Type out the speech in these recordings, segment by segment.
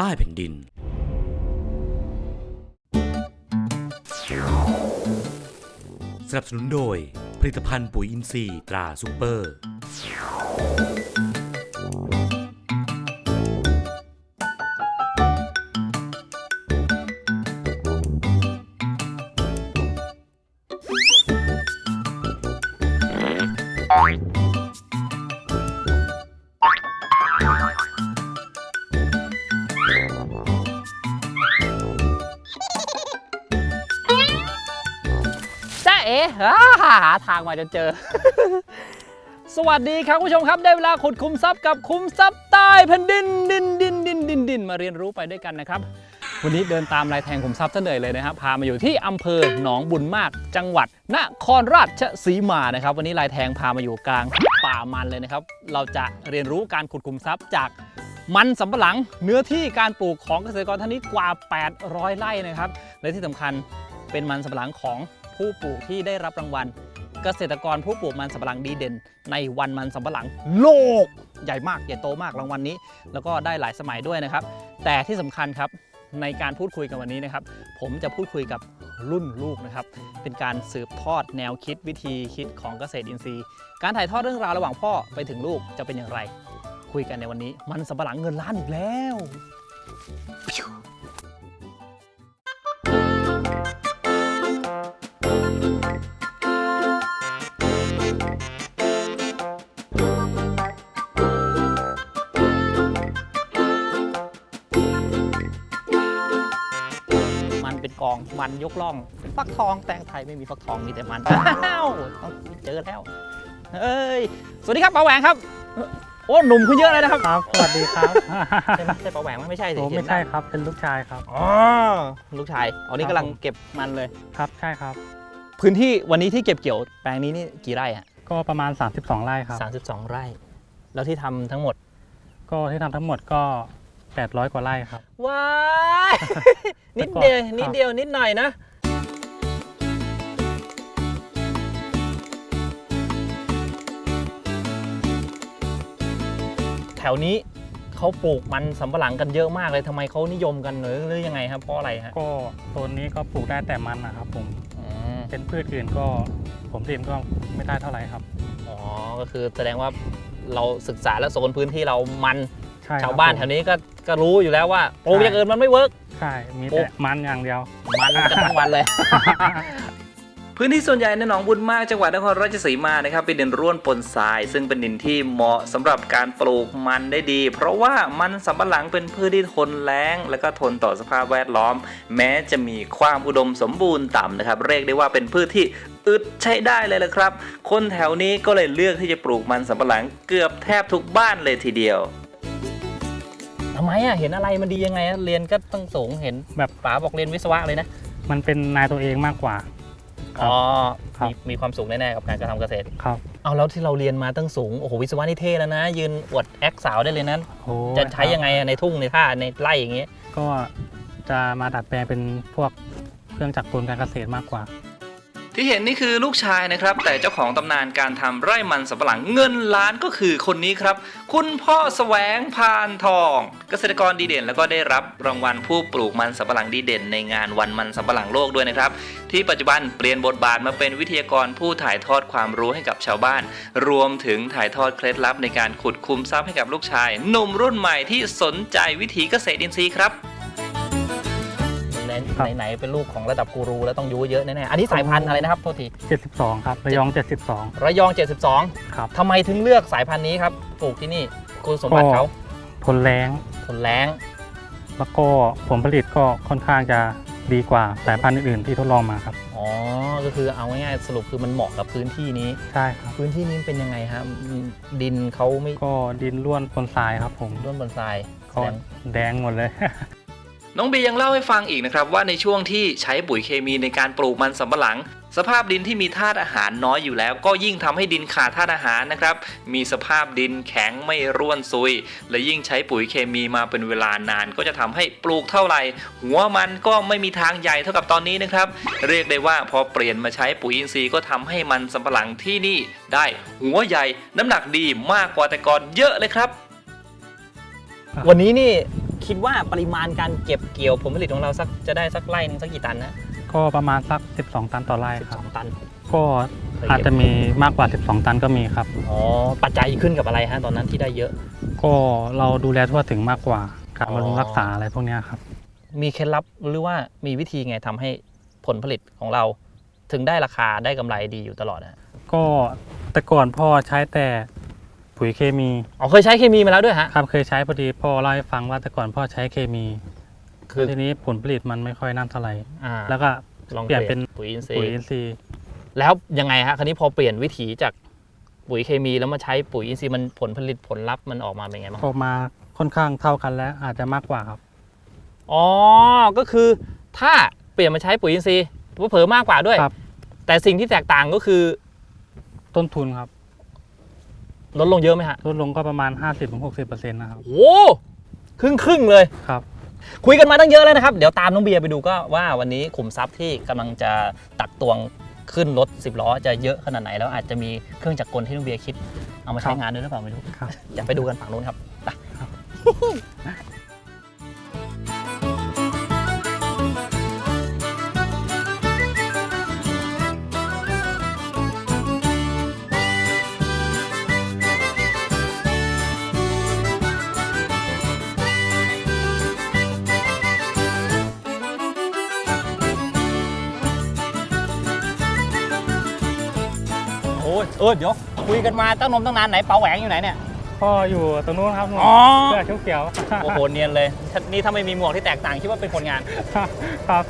ใต้แผ่นดิน สนับสนุนโดยผลิตภัณฑ์ปุ๋ยอินทรีย์ตราซูเปอร์างมาจนเจอ สวัสดีครับผู้ชมครับได้เวลาขุดคุ้มทรัพย์กับคุ้มทรัพย์ใต้แผ่นดินดินดินดินดินดินมาเรียนรู้ไปด้วยกันนะครับ วันนี้เดินตามลายแทงขุมทรัพย์ซะเหนื่อยเลยนะครับ พามาอยู่ที่อำเภอหนองบุญมาก จังหวัดนครราชสีมานะครับ วันนี้ลายแทงพามาอยู่กลางป่ามันเลยนะครับ เราจะเรียนรู้การขุดคุ้มทรัพย์จากมันสำปะหลังเนื้อที่การปลูกของเกษตรกรท่านนี้กว่า 800 ไร่นะครับ และที่สำคัญเป็นมันสำปะหลังของผู้ปลูกที่ได้รับรางวัล กษตรกรผู้ปลูกมันสำปะหลังดีเด่น ในวันมันสำปะหลังโลก ใหญ่มากใหญ่โตมากรางวัลนี้ แล้วก็ได้หลายสมัยด้วยนะครับ แต่ที่สำคัญครับในการพูดคุยกันวันนี้นะครับ ผมจะพูดคุยกับรุ่นลูกนะครับ เป็นการสืบทอดแนวคิดวิธีคิดของเกษตรอินทรีย์ การถ่ายทอดเรื่องราวระหว่างพ่อไปถึงลูกจะเป็นอย่างไร คุยกันในวันนี้ มันสำปะหลังเงินล้านอีกแล้ว มันเป็นกองมันยกล่อง เป็นฟักทองแตงไทยไม่มีฟักทองมีแต่มันอ้าวต้องเจอแล้วเอ้ยสวัสดีครับป้าแหวงครับ โอ้หนุ่มขึ้นเยอะเลยนะครับครับสวัสดีครับใช่ไหมใช่ป้าแหวงไหมไม่ใช่สิผมเห็ไม่นหใช่น้าครับเป็นลูกชายครับอ๋อลูกชายอ๋อนี่ครับกำลังเก็บมันเลยครับใช่ครับ พื้นที่วันนี้ที่เก็บเกี่ยวแปลงนี้นี่กี่ไร่ฮะก็ประมาณ 32 ไร่ครับสามสิบสองไร่ แล้วที่ทำทั้งหมด ก็ที่ทำทั้งหมดก็ 800 กว่าไร่ครับ ว้าย นิดเดียวครับนิดเดียวนิดหน่อยนะ แถวนี้เขาปลูกมันสำปะหลังกันเยอะมากเลยทำไมเขานิยมกันหรือหรือยังไงครับเพราะอะไรฮะก็โซนนี้ก็ปลูกได้แต่มันนะครับผม อืมเป็นพืชอื่นก็ผมเรียนก็ไม่ได้เท่าไหร่ครับ อ๋อก็คือแสดงว่าเราศึกษาและโซนพื้นที่เรามัน ใช่ครับชาวบ้านผมแถวนี้ก็ก็รู้อยู่แล้วว่าปลูกใช่อย่างอื่นมันไม่เวิร์กใช่ มีปลูแต่กมันอย่างเดียว มันกันทั้งวันเลย พื้นที่ส่วนใหญ่ในหนองบุญมากจังหวัดนครราชสีมานะครับเป็นดินร่วนปนทราย ซึ่งเป็นดินที่เหมาะสำหรับการปลูกมันได้ดี เพราะว่ามันสำปะหลังเป็นพืชที่ทนแล้ง และก็ทนต่อสภาพแวดล้อม แม้จะมีความอุดมสมบูรณ์ต่ำนะครับเรียกได้ว่าเป็นพืชที่อึดใช้ได้เลยละครับ คนแถวนี้ก็เลยเลือกที่จะปลูกมันสำปะหลังเกือบแทบทุกบ้านเลยทีเดียว ทำไมอะเห็นอะไรมันดียังไงอะเรียนก็ต้องสูงเห็นแบบป๋าบอกเรียนวิศวะเลยนะมันเป็นนายตัวเองมากกว่า ครับอ๋อครับ มีมีความสุขแน่ๆกับการกระทำเกษตรครับเอาแล้วที่เราเรียนมาตั้งสูงโอ้โหวิศวะนี่เท่แล้วนะ ยืนอวดแอคสาวได้เลยนะโอ้จะใช้ยังไงอะในทุ่งในท่าในไร่อย่างเงี้ยก็จะมาดัดแปลงเป็นพวกเครื่องจักรกลการเกษตรมากกว่า ที่เห็นนี่คือลูกชายนะครับ แต่เจ้าของตำนานการทำไร่มันสำปะหลังเงินล้านก็คือคนนี้ครับ คุณพ่อแสวงพานทอง เกษตรกรดีเด่น แล้วก็ได้รับรางวัลผู้ปลูกมันสำปะหลังดีเด่น ในงานวันมันสำปะหลังโลกด้วยนะครับ ที่ปัจจุบันเปลี่ยนบทบาทมาเป็นวิทยากรผู้ถ่ายทอดความรู้ให้กับชาวบ้าน รวมถึงถ่ายทอดเคล็ดลับในการขุดคุมทรัพย์ให้กับลูกชายหนุ่มรุ่นใหม่ที่สนใจวิถีเกษตรอินทรีย์ครับ ครับ ไหนๆเป็นลูกของระดับกูรูแล้วต้องยูเยอะแน่ๆอันนี้สายพันธุ์อะไรนะครับโทษที72 ครับระยอง 72 ระยอง 72ครับ ทำไมถึงเลือกสายพันธุ์นี้ครับปลูกที่นี่คุณสมบัติเขาทนแรงทนแล้งแล้วก็ผลผลิตก็ค่อนข้างจะดีกว่าสายพันธุ์อื่นๆที่ทดลองมาครับ อ๋อก็คือเอาง่ายๆสรุปคือมันเหมาะกับพื้นที่นี้ ใช่ครับ พื้นที่นี้มันเป็นยังไงฮะอืมดินเขาไม่ก็ดินร่วนปนทรายครับผมร่วนบนทรายแสก็ดง แดงหมดเลย น้องบียังเล่าให้ฟังอีกนะครับว่าในช่วงที่ใช้ปุ๋ยเคมีในการปลูกมันสำปะหลัง สภาพดินที่มีธาตุอาหารน้อยอยู่แล้ว ก็ยิ่งทำให้ดินขาดธาตุอาหารนะครับ มีสภาพดินแข็งไม่ร่วนซุย และยิ่งใช้ปุ๋ยเคมีมาเป็นเวลานาน ก็จะทำให้ปลูกเท่าไหร่ หัวมันก็ไม่มีทางใหญ่เท่ากับตอนนี้นะครับ เรียกได้ว่าพอเปลี่ยนมาใช้ปุ๋ยอินทรีย์ก็ทำให้มันสำปะหลังที่นี่ได้หัวใหญ่น้ำหนักดีมากกว่าแต่ก่อนเยอะเลยครับ วันนี้นี่ คิดว่าปริมาณการเก็บเกี่ยวผลผลิตของเราสักจะได้สักไร่หนึงสักกี่ตันนะก็ประมาณสัก 12 ตันต่อไร่ครับ12ตันก็อาจจะมีมากกว่า 12 ตันก็มีครับ อ๋อปัจจัยขึ้นกับอะไรฮะตอนนั้นที่ได้เยอะ ก็เราดูแลทั่วถึงมากกว่าการอ๋อ บำรุงรักษาอะไรพวกเนี้ยครับ มีเคล็ดลับหรือว่ามีวิธีไงทำให้ผลผลิตของเรา ถึงได้ราคาได้กำไรดีอยู่ตลอดนะก็แต่ก่อนพ่อใช้แต่ ปุ๋ยเคมีอ๋อเคยใช้เคมีมาแล้วด้วยฮะ ครับเคยใช้พอดีพ่อเล่าให้ฟังว่าแต่ก่อนพ่อใช้เคมีคือทีนี้ผลผลิตมันไม่ค่อยนั่นเท่าไหร่อ่าแล้วก็ลองเปลี่ยนเป็นปุ๋ยอินทรีปุ๋ยย์อินทรีย์แล้วยังไงฮะคราวนี้พอเปลี่ยนวิถีจากปุ๋ยเคมีแล้วมาใช้ปุ๋ยอินทรีย์มันผลผลิตผลลัพธ์มันออกมาเป็นไงบ้างออกมาค่อนข้างเท่ากันแล้วอาจจะมากกว่าครับ อ๋อก็คือถ้าเปลี่ยนมาใช้ปุ๋ยอินทรีย์เผลอๆมากกว่าด้วย ครับ แต่สิ่งที่แตกต่างก็คือต้นทุนครับ ลดลงเยอะไหมฮะลดลงก็ประมาณ 50-60%นะครับโอ้ครึ่งครึ่งๆเลยครับ คุยกันมาตั้งเยอะแล้วนะครับ เดี๋ยวตามน้องเบียร์ไปดูก็ว่าวันนี้ขุมทรัพย์ที่กำลังจะตักตวงขึ้นรถ 10 ล้อจะเยอะขนาดไหน แล้วอาจจะมีเครื่องจักรกลที่น้องเบียร์คิด เอามาใช้ครับงานด้วยหรือเปล่าไม่รู้ครับอย่าไปดูกันฝั่งนู้นครับไป เออเดี๋ยวคุยกันมาตั้งนมตั้งนานไหนเปาแหวงอยู่ไหนเนี่ย พ่ออยู่ตรงนู้นครับนู่นอ๋อ เสื้อเขียวๆ โอ้โห เนียนเลยถ้านี่ถ้าไม่มีหมวกที่แตกต่างคิดว่าเป็นคนงาน ครับ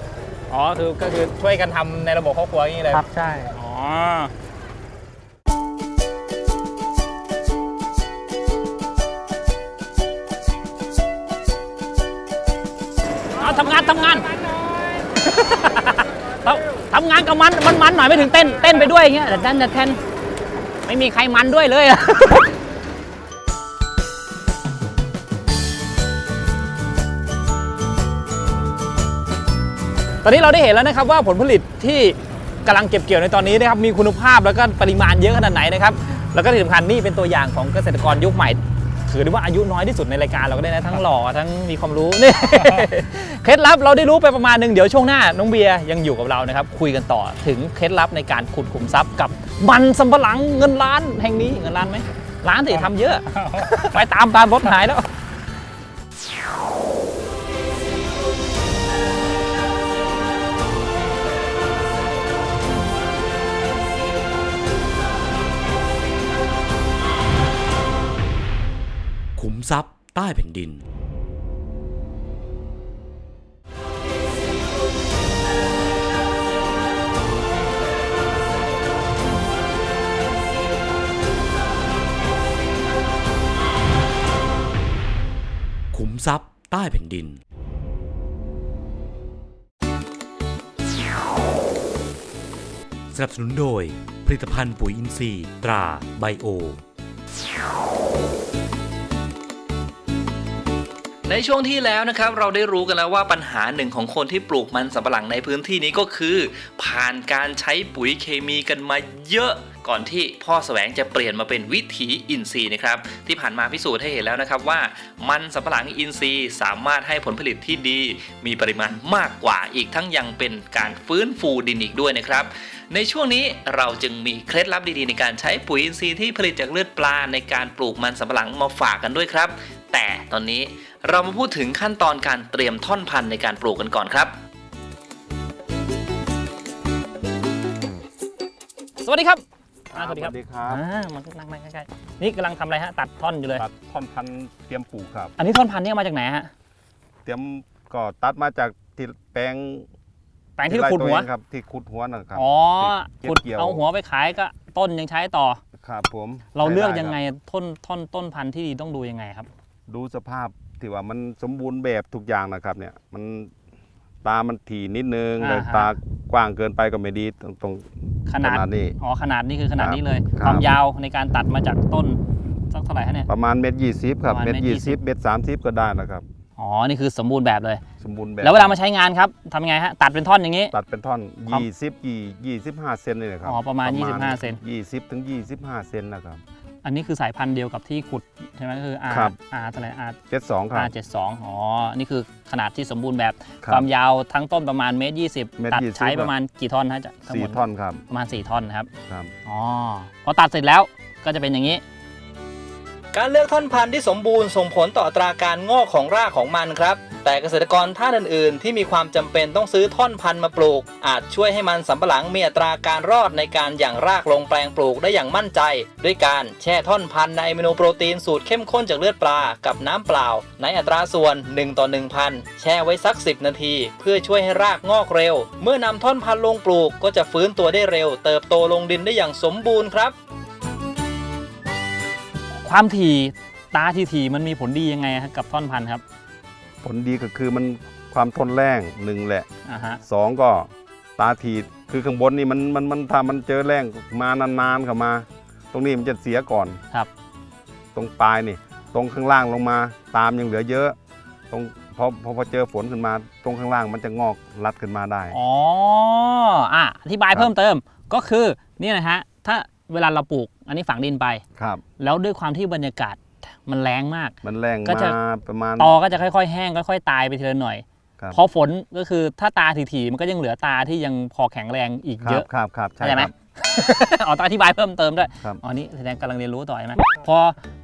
อ๋อคือก็คือช่วยกันทำในระบบครอบครัวอย่างนี้เลย ครับใช่ อ๋อ เอาทำงานทำงานทำทำงานกับมันมันมันหน่อยไม่ถึงเต้น เต้นไปด้วยอย่างเงี้ยแต่ดันแต่แทน ไม่มีใครมันด้วยเลยตอนนี้เราได้เห็นแล้วนะครับว่าผลผลิตที่กำลังเก็บเกี่ยวในตอนนี้นะครับมีคุณภาพแล้วก็ปริมาณเยอะขนาดไหนนะครับแล้วก็ที่สำคัญนี่เป็นตัวอย่างของเกษตรกรยุคใหม่ ถือได้ว่าอายุน้อยที่สุดในรายการเราก็ได้นะทั้งหล่อทั้งมีความรู้นี่ เคล็ดลับเราได้รู้ไปประมาณหนึ่งเดี๋ยวช่วงหน้าน้องเบียร์ยังอยู่กับเรานะครับคุยกันต่อถึงเคล็ดลับในการขุดขุมทรัพย์กับมันสำปะหลังเงินล้านแห่งนี้เงินล้านไหมล้านสิทำเยอะ ไปตามตามรถหายแล้ว ขุมทรัพย์ใต้แผ่นดิน ขุมทรัพย์ใต้แผ่นดิน สนับสนุนโดย ผลิตภัณฑ์ปุ๋ยอินทรีย์ตราไบโอ ในช่วงที่แล้วนะครับเราได้รู้กันแล้วว่าปัญหาหนึ่งของคนที่ปลูกมันสำปะหลังในพื้นที่นี้ก็คือ ผ่านการใช้ปุ๋ยเคมีกันมาเยอะก่อนที่พ่อแสวงจะเปลี่ยนมาเป็นวิถีอินทรีย์นะครับ ที่ผ่านมาพิสูจน์ให้เห็นแล้วนะครับว่า มันสำปะหลังอินทรีย์สามารถให้ผลผลิตที่ดี มีปริมาณมากกว่าอีกทั้งยังเป็นการฟื้นฟูดินอีกด้วยนะครับ ในช่วงนี้เราจึงมีเคล็ดลับดีๆ ในการใช้ปุ๋ยอินทรีย์ที่ผลิตจากเลือดปลาในการปลูกมันสำปะหลังมาฝากกันด้วยครับ แต่ตอนนี้เรามาพูดถึงขั้นตอนการเตรียมท่อนพันธุ์ในการปลูกกันก่อนครับ สวัสดีครับอ่าสวัสดีครับสวัสดีครับอ่ามันกำลังมาใกล้ๆนี่กำลังทำอะไรฮะตัดท่อนอยู่เลย ตัดท่อนพันธุ์เตรียมปลูกครับ อันนี้ท่อนพันธุ์เนี่ยมาจากไหนฮะเตรียมก็ตัดมาจากที่แปลง แปลงที่เราขุดหัวไร่ตัวเองครับที่ขุดหัวนะครับอ๋อเก็บขุดเกี่ยวเอาหัวไปขายก็ต้นยังใช้ต่อครับผมเราเลือกใช้ด้ยังไงครับต้นต้นต้นพันธุ์ที่ดีต้องดูยังไงครับ ดูสภาพที่ว่ามันสมบูรณ์แบบทุกอย่างนะครับ เนี่ยมันตามันถี่นิดนึงอ่าเลยฮะตากว้างเกินไปก็ไม่ดีตรงตรงขนาดขนาดนี้อ๋อขนาดนี้คือขนาดนี้เลยครับความยาวในการตัดมาจากต้นสักเท่าไหร่ฮะเนี่ยประมาณเม็ดยี่สิบครับประมาณเม็ดเม็ดยี่สิบ20เม็ดสามสิบก็ได้นะครับ อ๋อ นี่คือสมบูรณ์แบบเลย สมบูรณ์แบบแล้วเวลามาใช้งานครับทำยังไงฮะ ตัดเป็นท่อนอย่างนี้ ตัดเป็นท่อนครับยี่สิบยี่ยี่สิบห้าเซนเลยนะครับอ๋อประมาณ25เซนยี่สิบถึงยี่สิบห้าเซนนะครับ อันนี้คือสายพันธุ์เดียวกับที่ขุดใช่ไหมคือ R ครับ R เท่าไหร่ R เจ็ดสองครับ R 72อ๋อ นี่คือขนาดที่สมบูรณ์แบบ ครับความยาวทั้งต้นประมาณเมตรยี่สิบเมตรตัด20ใช้ประมาณกี่ท่อนฮะจะทั้งหสี่มดท่อนครับประมาณ4ท่อนนะครับ ครับ อ๋อ พอตัดเสร็จแล้วก็จะเป็นอย่างนี้ การเลือกท่อนพันธุ์ที่สมบูรณ์ส่งผลต่ออัตราการงอกของรากของมันครับ แต่เกษตรกรท่านอื่นๆ ที่มีความจำเป็นต้องซื้อท่อนพันธุ์มาปลูก อาจช่วยให้มันสำปะหลังมีอัตราการรอดในการหย่างรากลงแปลงปลูกได้อย่างมั่นใจ ด้วยการแช่ท่อนพันธุ์ในอะมิโนโปรตีนสูตรเข้มข้นจากเลือดปลากับน้ำเปล่า ในอัตราส่วน 1 ต่อ 1,000 แช่ไว้สัก 10 นาที เพื่อช่วยให้รากงอกเร็ว เมื่อนำท่อนพันธุ์ลงปลูกก็จะฟื้นตัวได้เร็ว เติบโตลงดินได้อย่างสมบูรณ์ครับ ความถี่ตาทีถี่ๆมันมีผลดียังไงครับกับท่อนพันธุ์ครับผลดีก็คือมันความทนแรงหนึ่งแหละอ่าฮะสองก็ตาถีดคือข้างบนนี่มันมันมันถ้ามันเจอแรงมานานๆเข้ามา ตรงนี้มันจะเสียก่อน ครับตรงปลายนี่ ตรงข้างล่างลงมา ตามยังเหลือเยอะ ตรงพอพอพอเจอฝนขึ้นมา ตรงข้างล่างมันจะงอกรัดขึ้นมาได้ อ๋ออะอธิบายครับ เพิ่มเติมก็คือนี่นะฮะถ้าเวลาเราปลูก อันนี้ฝังดินไป ครับ แล้วด้วยความที่บรรยากาศมันแรงมาก มันแรงก็จะ มาประมาณ ตอก็จะค่อยๆ แห้งค่อยๆตายไปทีละหน่อย ครับ พอฝนก็คือถ้าตาถี่ๆมันก็ยังเหลือตาที่ยังพอแข็งแรงอีกครัเยบอะ ครับครับใช่เข้าใจไหม ครับ อ๋อต้องอธิบายเพิ่มเติมด้วย ครับ อ๋อ นี่แสดงกำลังเรียนรู้ต่อใช่ไหมพอ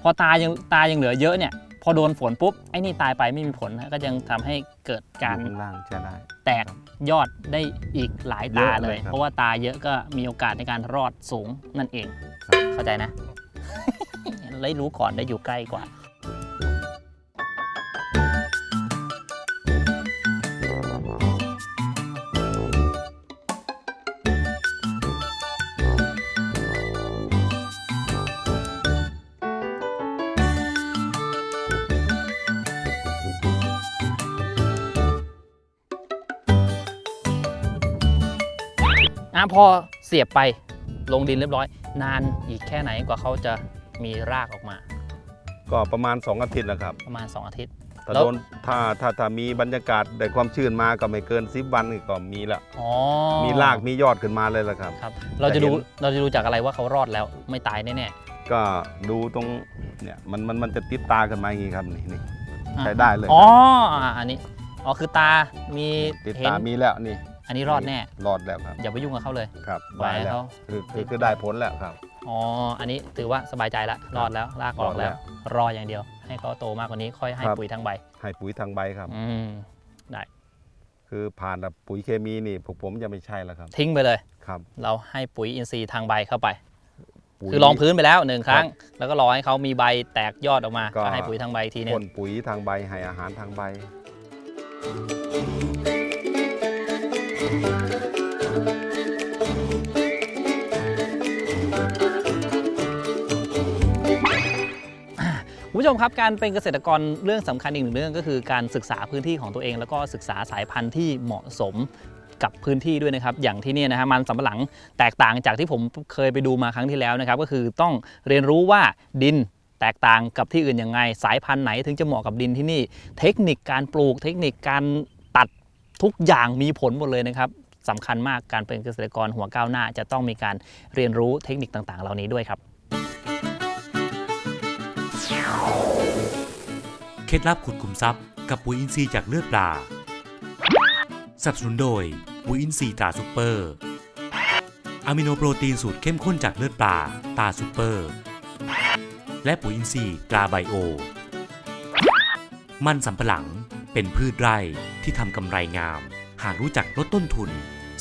พอตายังตายังเหลือเยอะเนี่ย พอโดนฝนปุ๊บ ไอ้นี่ตายไปไม่มีผลฮะก็ยังทำให้เกิดการอยู่ข้างล่างใช่ได้ แตกยอดได้อีกหลายตาเยอะเลเลยย ครับ เพราะว่าตาเยอะก็มีโอกาสในการรอดสูงนั่นเองครับ เข้าใจนะ ได้รู้ก่อนได้อยู่ใกล้กว่า อะพอเสียบไปลงดินเรียบร้อย นานอีกแค่ไหนกว่าเขาจะมีรากออกมา ก็ประมาณ 2 อาทิตย์นะครับประมาณ 2 อาทิตย์ ถ้าแล้ว โดนถ้าถ้าถ้ามีบรรยากาศได้ความชื้นมาก็ไม่เกินสิบวันนี่ก็มีละอ๋อมีรากมียอดขึ้นมาเลยละครับ ครับ เราจะดูแต่เห็น เราจะดูจากอะไรว่าเขารอดแล้วไม่ตายแน่ก็ดูตรงเนี่ยมันมันมันจะติดตาขึ้นมาอย่างงี้ครับนี่นี่ๆอะใช้ได้เลยอ๋อครับอะอันนี้อ๋อคือตามีติดเห็นตามีแล้วนี่ อันนี้รอดแน่รอดแล้วครับอย่าไปยุ่งกับเขาเลยครับปล่อยได้ให้แล้วเขาคือคือคือได้ผลแล้วครับอ๋ออันนี้ถือว่าสบายใจแล้วรอดแล้วรากออกรอดแล้แล้ววรออย่างเดียว ให้เขาโตมากกว่านี้ค่อยให้ครับปุ๋ยทางใบ ให้ปุ๋ยทางใบครับอืมคือผ่านแบบปุ๋ยเคมีนี่พวกผมจะไม่ใช่แล้วครับ ทิ้งไปเลยครับ เราให้ปุ๋ยอินทรีย์ทางใบเข้าไปปุ๋ยคือลองพื้นไปแล้วหนึ่งครั้ง แล้วก็รอให้เขามีใบแตกยอดออกมาก็ก็ให้ปุ๋ยทางใบอีกทีหนึพ่งนปุ๋ยทางใบให้อาหารทางใบ คุณผู้ชมครับการเป็นเกษตรกรเรื่องสำคัญอีกหนึ่งเรื่องก็คือการศึกษาพื้นที่ของตัวเอง แล้วก็ศึกษาสายพันธุ์ที่เหมาะสมกับพื้นที่ด้วยนะครับ อย่างที่นี่นะฮะมันสำปะหลังแตกต่างจากที่ผมเคยไปดูมาครั้งที่แล้วนะครับ ก็คือต้องเรียนรู้ว่าดินแตกต่างกับที่อื่นยังไง สายพันธุ์ไหนถึงจะเหมาะกับดินที่นี่ เทคนิคการปลูกเทคนิคการ ทุกอย่างมีผลหมดเลยนะครับสำคัญมากการเป็นเกษตรกรหัวก้าวหน้า จะต้องมีการเรียนรู้เทคนิคต่างๆ เหล่านี้ด้วยครับ เคล็ดลับขุดคุมทรัพย์ กับปุ๋ยอินทรีย์จากเลือดปลาสนับสนุนโดยปุ๋ยอินทรีย์ตราซูเปอร์อะมิโนโปรตีนสูตรเข้มข้นจากเลือดปลาตราซูเปอร์ และปุ๋ยอินทรีย์ตราไบโอ มันสำปะหลัง เป็นพืชไร่ที่ทำกำไรงาม หากรู้จักลดต้นทุน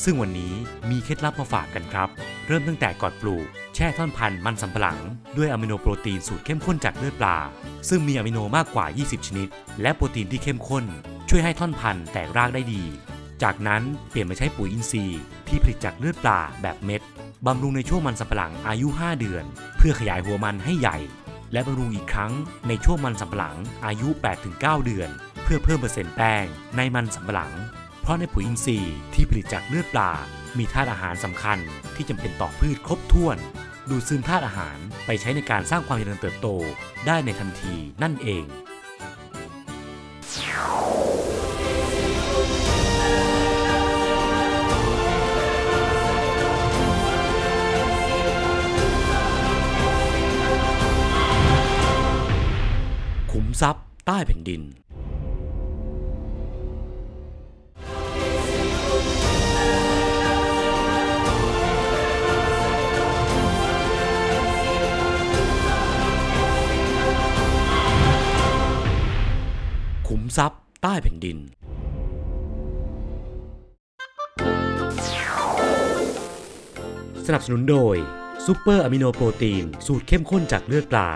ซึ่งวันนี้มีเคล็ดลับมาฝากกันครับ เริ่มตั้งแต่ก่อนปลูก แช่ท่อนพันธุ์มันสำปะหลัง ด้วยอะมิโนโปรตีนสูตรเข้มข้นจากเลือดปลา ซึ่งมีอะมิโนมากกว่า 20 ชนิด และโปรตีนที่เข้มข้น ช่วยให้ท่อนพันธุ์แตกรากได้ดี จากนั้นเปลี่ยนมาใช้ปุ๋ยอินทรีย์ ที่ผลิตจากเลือดปลาแบบเม็ดบำรุงในช่วงมันสำปะหลังอายุ 5 เดือน เพื่อขยายหัวมันให้ใหญ่ และบำรุงอีกครั้งในช่วงมันสำปะหลังอายุ 8-9 เดือน เพื่อเพิ่มเปอร์เซ็นต์แป้งในมันสำปะหลัง เพราะในปุ๋ยอินทรีย์ที่ผลิตจากเลือดปลา มีธาตุอาหารสำคัญที่จำเป็นต่อพืชครบถ้วน ดูดซึมธาตุอาหารไปใช้ในการสร้างความเจริญเติบโตได้ในทันทีนั่นเองขุมทรัพย์ใต้แผ่นดิน ใต้แผ่นดิน สนับสนุนโดยซูเปอร์อะมิโนโปรตีน สูตรเข้มข้นจากเลือดปลา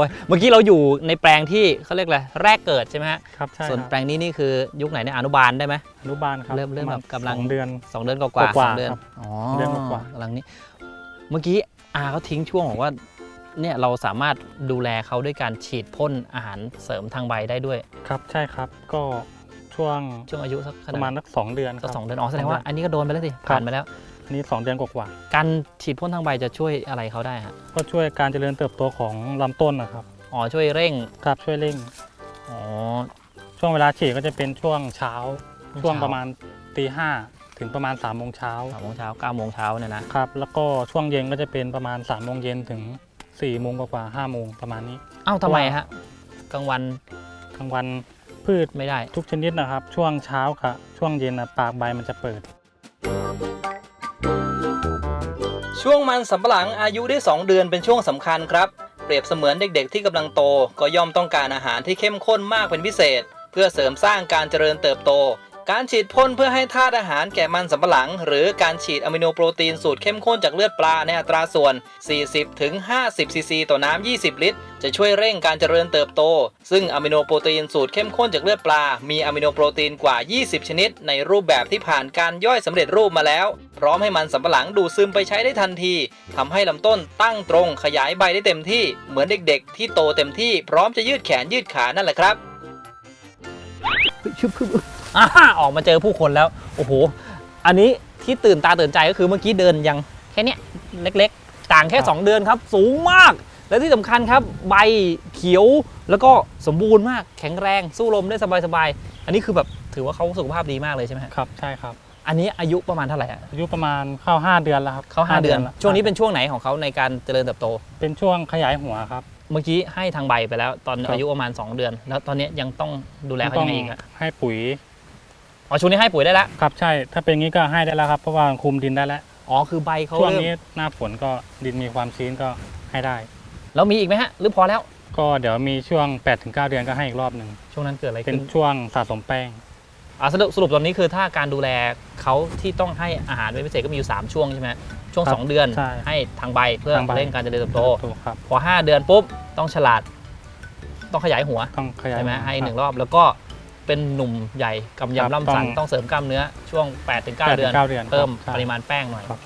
อ้ยเมื่อกี้เราอยู่ในแปลงที่เขาเรียกอะไรแรกเกิดใช่ไหมฮะครับใช่ส่วนครับแปลงนี้นี่คือยุคไหนเนี่ยอนุบาลได้ไหมอนุบาลครับเริ่มเริ่มปะาณแบบกำลังสอเดือน สองเดือนกว่ากว่าๆกว่าๆสองเดือนครับอ๋อเดือนกว่ากำลังนี้ เมื่อกี้อาเขาทิ้งช่วงบอกว่าเนี่ยเราสามารถดูแลเขาด้วยการฉีดพ่นอาหารเสริมทางใบได้ด้วย ครับใช่ครับก็ช่วงช่วงอายุสักขปนาด ระมาณสักสองเดือนคสัรักบสองเดือนอ๋อแสดงว่าอันนี้ก็โดนไปแล้วสิผ่านไปแล้วอั นนี้สองเดือนกว่าการฉีดพ่นทางใบจะช่วยอะไรเขาได้ฮะๆก็ช่วยการเจริญเติบโตของลำต้นนะครับอ๋อช่วยเร่งครับช่วยเร่ง อ๋อ ช่วงเวลาฉีดก็จะเป็นช่วงเช้า ช่ช่ววงงเช้า ประมาณตีห้าถึงประมาณ3ามโมงเช้าสามโมงเช้าเก้าโมงเช้าเนี่ยนะครับ แล้วก็ช่วงเย็นก็จะเป็นประมาณ3ามโมงเย็นถึง4ี่โมงกว่าห้าโมงประมาณนี้เอ้าทำไมเพราะว่าฮะกลางวันกลางวันพืช ไม่ได้ ทุกชนิดนะครับ ช่วงเช้ากับช่วงเย็นนะปากใบมันจะเปิด ช่วงมันสำปะหลังอายุได้ 2 เดือนเป็นช่วงสำคัญครับ เปรียบเสมือนเด็กๆ ที่กำลังโต ก็ย่อมต้องการอาหารที่เข้มข้นมากเป็นพิเศษ เพื่อเสริมสร้างการเจริญเติบโต การฉีดพ่นเพื่อให้ธาตุอาหารแก่มันสำปะหลัง หรือการฉีดอะมิโนโปรตีนสูตรเข้มข้นจากเลือดปลาในอัตราส่วน 40-50ถึง50ซีซีต่อน้ำ 20 ลิตร จะช่วยเร่งการเจริญเติบโต ซึ่งอะมิโนโปรตีนสูตรเข้มข้นจากเลือดปลา มีอะมิโนโปรตีนกว่า 20 ชนิด ในรูปแบบที่ผ่านการย่อยสำเร็จรูปมาแล้ว พร้อมให้มันสำปะหลังดูดซึมไปใช้ได้ทันทีทำให้ลำต้นตั้งตรงขยายใบได้เต็มที่ เหมือนเด็กๆ ที่โตเต็มที่พร้อมจะยืดแขนยืดขานั่นแหละครับ อ่าออกมาเจอผู้คนแล้ว โอ้โห อันนี้ที่ตื่นตาตื่นใจก็คือเมื่อกี้เดินยังแค่เนี้ยเล็กๆ ต่างแค่ครับ2เดือนครับ สูงมาก และที่สำคัญครับ ใบเขียวแล้วก็สมบูรณ์มากแข็งแรงสู้ลมได้สบายๆ อันนี้คือแบบถือว่าเขาสุขภาพดีมากเลยใช่ไหมฮะครับใช่ครับอันนี้อายุประมาณเท่าไหร่อะอายุประมาณเข้า 5 เดือนแล้วครับเขาห้าเดือนละช่วงนี้เป็นช่วงไหนของเขาในการเจริญเติบโต เป็นช่วงขยายหัวครับ เมื่อกี้ให้ทางใบไปแล้ว ตอนครับอายุประมาณ 2 เดือน แล้วตอนนี้ยังต้องดูแลเขายังไงอีกอะให้ปุ๋ย อ๋อช่วงนี้ให้ปุ๋ยได้แล้วครับใช่ถ้าเป็นงี้ก็ให้ได้แล้วครับเพราะว่าคุมดินได้แล้วอ๋อคือใบเขาช่วงเริ่มนี้หน้าฝนก็ดินมีความชื้นก็ให้ได้ แล้วมีอีกไหมฮะ หรือพอแล้ว ก็เดี๋ยวมีช่วง 8-9 เดือนก็ให้อีกรอบหนึ่งช่วงนั้นเกิดอะไรเป็นขึ้นช่วงสะสมแป้ง อ่าสรุปสรุปตอนนี้คือถ้าการดูแลเขาที่ต้องให้อาหารเป็นพิเศษก็มีอยู่ 3 ช่วงใช่ไหมช่วง ครับ2 เดือนใช่ให้ทางใบเพื่อทางใบ เร่งการเจริญเติบโต ถูกครับพอ 5 เดือนปุ๊บต้องฉลาด ต้องขยายหัวต้องขยายใช่ไหมวให้หนึ่งคบรอบแล้วก็ เป็นหนุ่มใหญ่กำครับยำล่ำสันต้องต้องเสริมกล้ามเนื้อช่วง 8-9 8-9เดือนเดือน เพิ่มครับใช่ปริมาณแป้งหน่อยครับ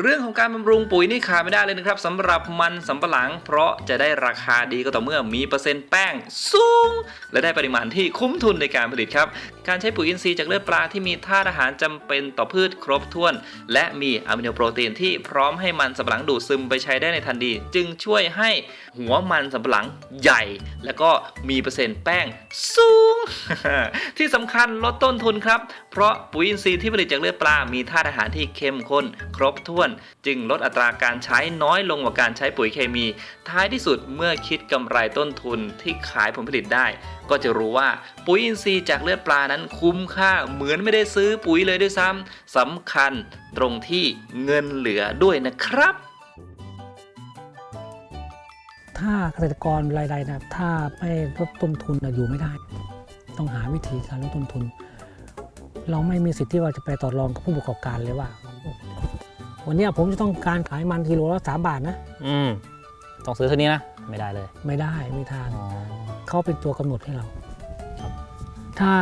เรื่องของการบำรุงปุ๋ยนี่ขาดไม่ได้เลยนะครับสำหรับมันสำปะหลัง เพราะจะได้ราคาดีก็ต่อเมื่อมีเปอร์เซ็นต์แป้งสูง และได้ปริมาณที่คุ้มทุนในการผลิตครับ การใช้ปุ๋ยอินทรีย์จากเลือดปลาที่มีธาตุอาหารจำเป็นต่อพืชครบถ้วน และมีอะมิโนโปรตีนที่พร้อมให้มันสำปะหลังดูดซึมไปใช้ได้ในทันทีจึงช่วยให้หัวมันสำปะหลังใหญ่ แล้วก็มีเปอร์เซ็นต์แป้งสูง ที่สำคัญลดต้นทุนครับ เพราะปุ๋ยอินทรีย์ที่ผลิตจากเลือดปลา มีธาตุอาหารที่เข้มข้น ครบถ้วน จึงลดอัตราการใช้น้อยลงกว่าการใช้ปุ๋ยเคมี ท้ายที่สุดเมื่อคิดกำไรต้นทุนที่ขายผลผลิตได้ ก็จะรู้ว่าปุ๋ยอินทรีย์จากเลือดปลานั้นคุ้มค่าเหมือนไม่ได้ซื้อปุ๋ยเลยด้วยซ้ำสำคัญตรงที่เงินเหลือด้วยนะครับ ถ้าเกษตรกรรายใดนะถ้าไม่ลดต้นทุนอยู่ไม่ได้ ต้องหาวิธีการลดต้นทุน เราไม่มีสิทธิ์ที่ว่าจะไปต่อรองกับผู้ประกอบการเลยว่า วันเนี้ยผมจะต้องการขายมันกิโลละสามบาทนะอืมต้องซื้อเท่านี้นะ ไม่ได้เลย ไม่ได้ไม่ทางอ๋อเขาเป็นตัวกำหนดให้เราถ้า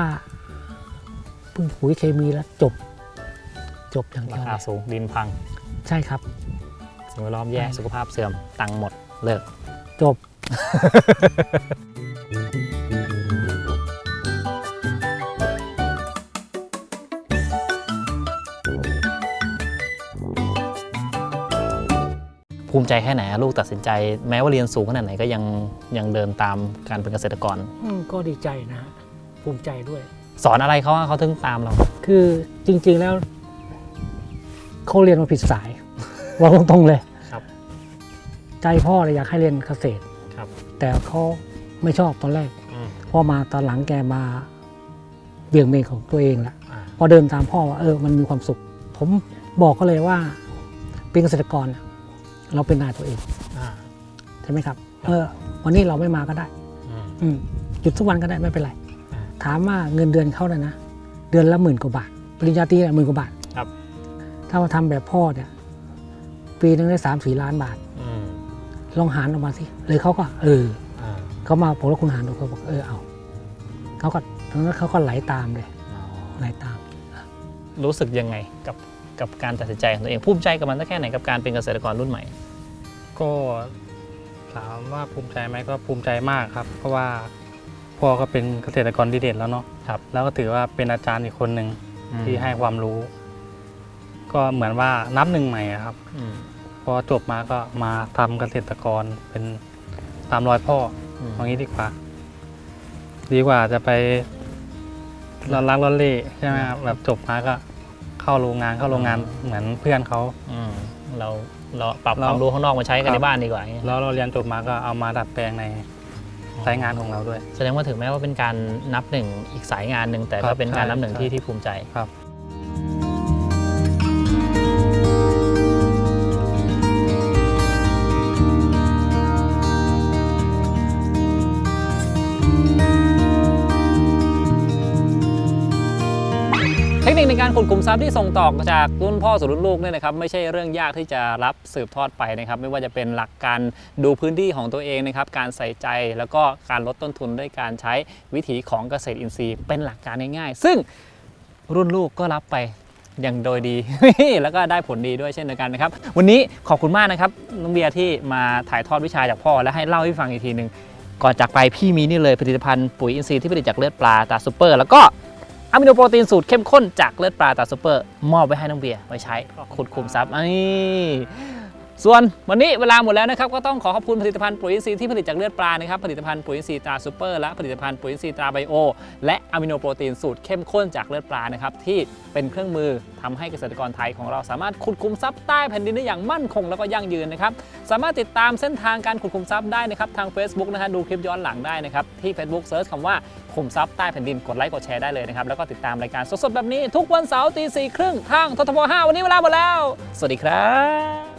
พึ่งปุ๋ยเคมีแล้วจบ จบอย่างเดีรายวคาเลยสูงดินพัง ใช่ครับสิ่งแวดล้อมแย่สุขภาพเสื่อมตังค์หมดเลิก จบ ภูมิใจแค่ไหนอะลูกตัดสินใจ แม้ว่าเรียนสูงขนาดไหนก็ยังยังเดินตามการเป็นเกษตรกร อืมก็ดีใจนะฮะภูมิใจด้วย สอนอะไรเขาอะเขาถึงตามเรา คือจริง ๆแล้วเขาเรียนมาผิดสาย ว่าตรงๆเลยครับใจพ่อเลยอยากให้เรียนเกษตรครับ แต่เขาไม่ชอบตอนแรก พอมาตอนหลังแกมาเบี่ยงเบนของตัวเองละอ่า พอเดินตามพ่อว่าเออมันมีความสุข ผมบอกเขาเลยว่าเป็นเกษตรกรน่ะ เราเป็นนายตัวเองใช่ไหมครับ เออ วันนี้เราไม่มาก็ได้อืมหยุดทุกวันก็ได้ไม่เป็นไร อ่าถามว่าเงินเดือนเขาเนี่ยนะ เดือนละหมื่นกว่าบาท ปริญญาตรีเนี่ยหมื่นกว่าบาทครับ ถ้ามาทำแบบพ่อเนี่ย ปีนึงได้สามสี่ล้านบาทลองหารออกมาสิเลยเขาก็เออเขามาผมแล้วคุณหารดูเขาบอกเออเอาเขาก็ตอนนั้นเขาก็ไหลตามเลยไหลตาม รู้สึกยังไงกับ กับการตัดสินใจของตัวเองภูมิใจกับมันสักแค่ไหนกับการเป็นเกษตรกรรุ่นใหม่ ก็ถามว่าภูมิใจไหมก็ภูมิใจมากครับ เพราะว่าพ่อก็เป็นเกษตรกรดีเด่นแล้วเนาะครับ แล้วก็ถือว่าเป็นอาจารย์อีกคนหนึ่งที่ให้ความรู้ ก็เหมือนว่านับหนึ่งใหม่อะครับ อืมพอจบมาก็มาทำเกษตรกรเป็นตามรอยพ่ออืม เอางี้ดีกว่า ดีกว่าจะไปรอนรักรอนเล่ใช่ไหมครับแบบจบมาก็ เข้าโรงงานเข้าโรงงานเหมือนเพื่อนเขา อืมเราเราปรับคเราวามรู้ข้างนอกมาใช้กันครับในบ้านดีกว่าอย่างเงี้ยแล้วเราเรียนจบมาก็เอามาดัดแปลงในสายงานของเราด้วย แสดงว่าถึงแม้ว่าเป็นการนับหนึ่งอีกสายงานหนึ่งแต่ครัก็บเป็นการใช่นับหนึ่งใช่ที่ที่ภูมิใจครับ เทคนิคในการขุดคุมทรัพย์ที่ส่งต่อจากรุ่นพ่อสู่รุ่นลูกเนี่ยนะครับไม่ใช่เรื่องยากที่จะรับสืบทอดไปนะครับ ไม่ว่าจะเป็นหลักการดูพื้นที่ของตัวเองนะครับการใส่ใจแล้วก็การลดต้นทุนด้วยการใช้วิถีของเกษตรอินทรีย์ เป็นหลักการง่ายๆ ซึ่งรุ่นลูกก็รับไปอย่างโดยดี แล้วก็ได้ผลดีด้วยเช่นเดียวกันนะครับ วันนี้ขอบคุณมากนะครับน้องเบียร์ที่มาถ่ายทอดวิชาจากพ่อ และให้เล่าให้ฟังอีกทีหนึ่งก่อนจากไปพี่มีนี่เลยผลิตภัณฑ์ปุ๋ยอินทรีย์ที่ผลิตจากเลือดปลาตาซูเปอร์แล้วก็ อะมิโนโปรตีนสูตรเข้มข้นจากเลือดปลาตาซูเปอร์มอบไว้ให้น้องเบียร์ไว้ใช้ขุดคุมทรัพย์นี่ ส่วนวันนี้เวลาหมดแล้วนะครับก็ต้องขอขอบคุณผลิตภัณฑ์ปุ๋ยอินทรีย์ที่ผลิตจากเลือดปลานะครับผลิตภัณฑ์ปุ๋ยอินทรีย์ตราซูเปอร์และผลิตภัณฑ์ปุ๋ยอินทรีย์ตราไบโอและอะมิโนโปรตีนสูตรเข้มข้นจากเลือดปลานะครับที่เป็นเครื่องมือทำให้เกษตรกรไทยของเราสามารถขุดคุมทรัพย์ใต้แผ่นดินได้อย่างมั่นคงแล้วก็ยั่งยืนนะครับสามารถติดตามเส้นทางการขุดคุมทรัพย์ได้นะครับทาง Facebook นะฮะดูคลิปย้อนหลังได้นะครับที่ Facebook เซิร์ชคำว่าคุมทรัพย์ใต้แผ่นดินกดไลค์กดแชร์ได้เลยนะครับแล้วก็ติดตามรายการสดๆแบบนี้ ทุกวันเสาร์ตีสี่ครึ่งทางททบ5วันนี้เวลาหมดแล้ว สวัสดีครับ